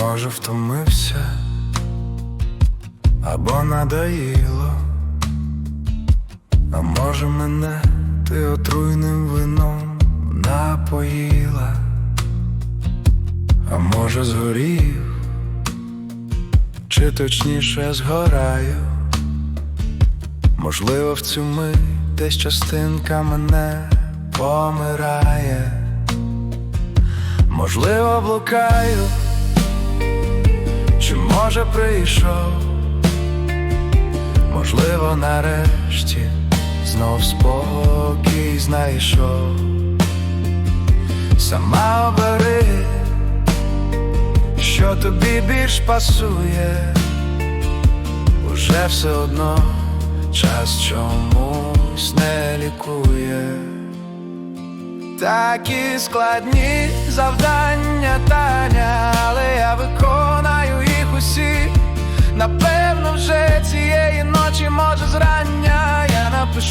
може втомився або надоїло, а може мене ти отруйним вином напоїла, а може згорів, чи точніше згораю, можливо, в цю мить десь частинка мене помирає. Можливо, блукаю, може прийшов, можливо, нарешті знов спокій знайшов. Сама обери, що тобі більш пасує, уже все одно час чомусь не лікує. Такі складні завдання Таня, але я виконаю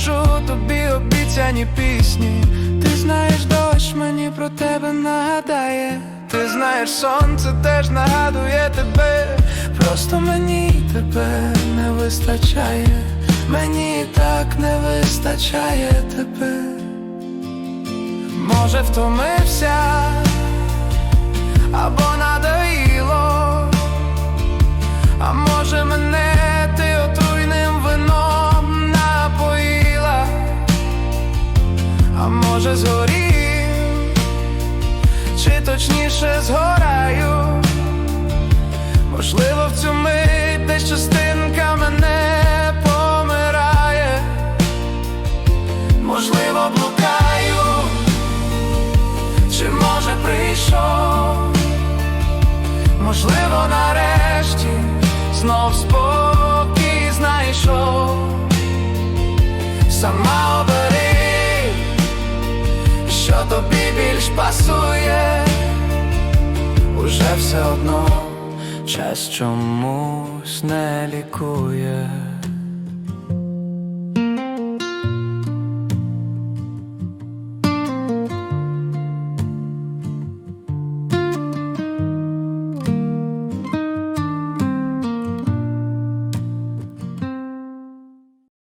я напишу тобі обіцяні пісні. Ти знаєш, дощ мені про тебе нагадає. Ти знаєш, сонце теж нагадує тебе. Просто мені тебе не вистачає, мені так не вистачає тебе. Може втомився може згорів, чи точніше згораю, можливо, в цю мить десь частинка мене помирає, можливо, блукаю чи може прийшов, можливо, нарешті знов спокій знайшов, сама більш пасує, уже все одно час чомусь не лікує.